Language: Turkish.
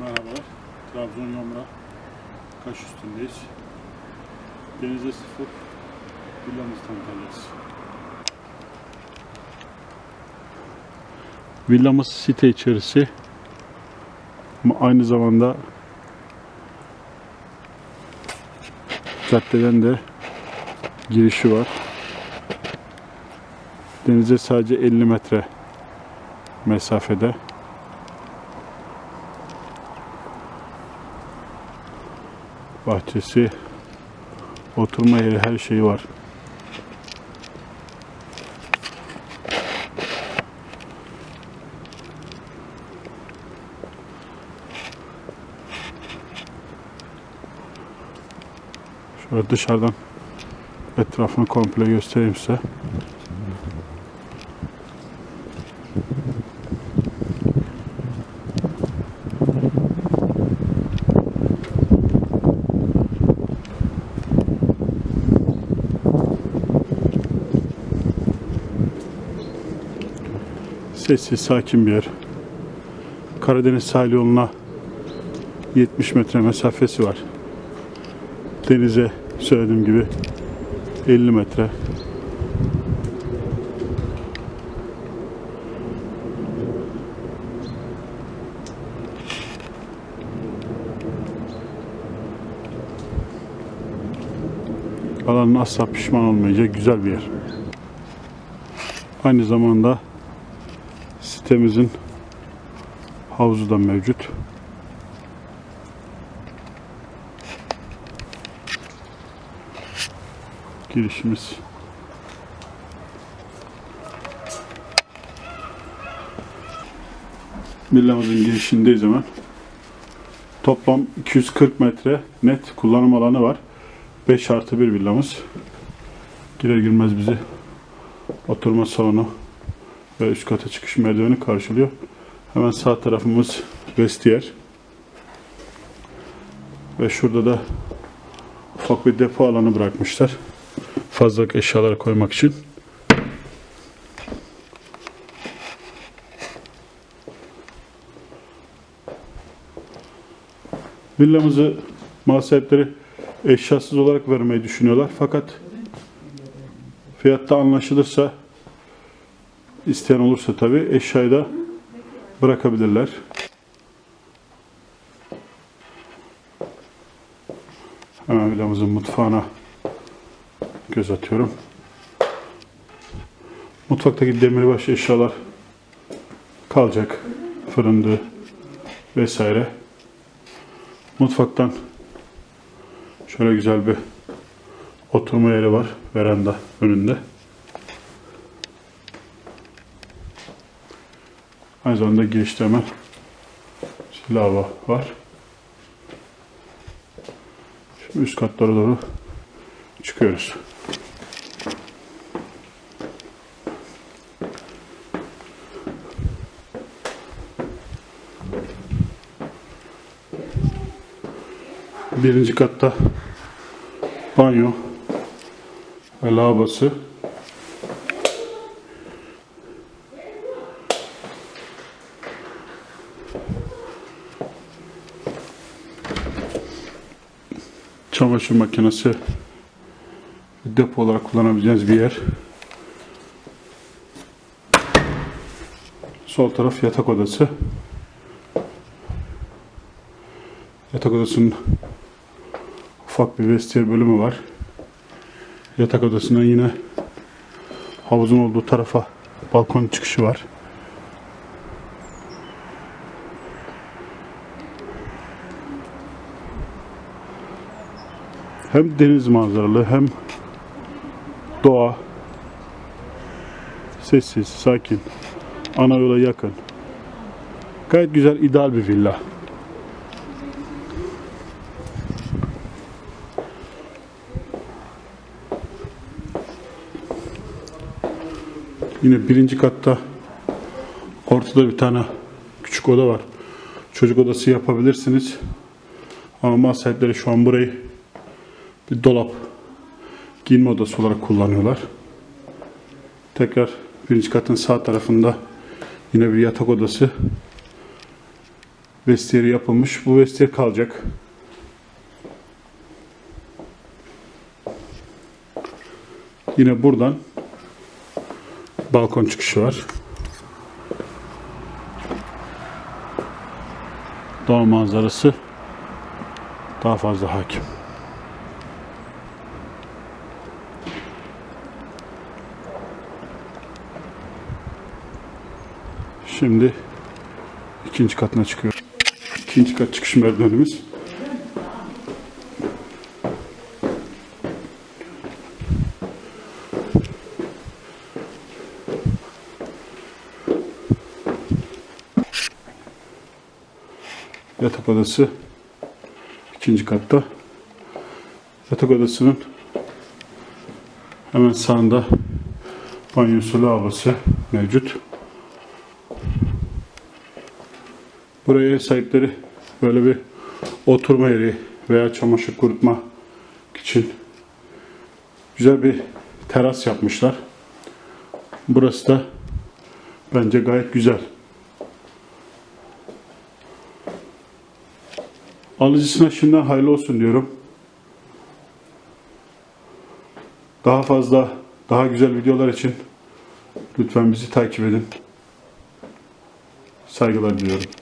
Merhabalar. Trabzon Yomra Kaş üstündeyiz. Denize sıfır villamız tanıtacağız. Villamız site içerisi ama aynı zamanda caddeden de girişi var. Denize sadece 50 metre mesafede. Bahçesi, oturma yeri her şeyi var. Şöyle dışarıdan etrafını komple göstereyim size. Sessiz, sakin bir yer. Karadeniz sahil yoluna 70 metre mesafesi var. Denize söylediğim gibi 50 metre. Alanın asla pişman olmayacak güzel bir yer. Aynı zamanda sitemizin havuzu da mevcut. Girişimiz. Villamızın girişindeyiz hemen. Toplam 240 metre net kullanım alanı var. 5 artı 1 villamız. Girer girmez bizi oturma salonu ve üst kata çıkış merdiveni karşılıyor. Hemen sağ tarafımız vestiyer. Ve şurada da ufak bir depo alanı bırakmışlar. Fazlalık eşyaları koymak için. Villamızı mal eşyasız olarak vermeyi düşünüyorlar. Fakat fiyatta anlaşılırsa isteyen olursa tabii eşyayı da bırakabilirler. Hemen villamızın mutfağına göz atıyorum. Mutfaktaki demirbaş eşyalar kalacak. Fırındı vesaire. Mutfaktan şöyle güzel bir oturma yeri var. Veranda önünde. Aynı zamanda girişte hemen lava var. Şimdi üst katlara doğru çıkıyoruz. Birinci katta banyo ve lavabosu. Çamaşır makinesi depo olarak kullanabileceğiniz bir yer. Sol taraf yatak odası. Yatak odasının ufak bir vestiyer bölümü var. Yatak odasına yine havuzun olduğu tarafa balkon çıkışı var. Hem deniz manzaralı hem doğa sessiz, sakin, ana yola yakın. Gayet güzel, ideal bir villa. Yine birinci katta ortada bir tane küçük oda var. Çocuk odası yapabilirsiniz. Ama mal sahipleri şu an burayı bir dolap, giyinme odası olarak kullanıyorlar. Tekrar birinci katın sağ tarafında yine bir yatak odası vestiyeri yapılmış. Bu vestiyer kalacak. Yine buradan balkon çıkışı var. Doğa manzarası daha fazla hakim. Şimdi ikinci katına çıkıyor. İkinci kat çıkış merdivenimiz. Yatak odası ikinci katta. Yatak odasının hemen sağında banyosu, lavabosu mevcut. Buraya sahipleri böyle bir oturma yeri veya çamaşır kurutma için güzel bir teras yapmışlar. Burası da bence gayet güzel. Alıcısına şimdiden hayırlı olsun diyorum. Daha fazla, daha güzel videolar için lütfen bizi takip edin. Saygılar diliyorum.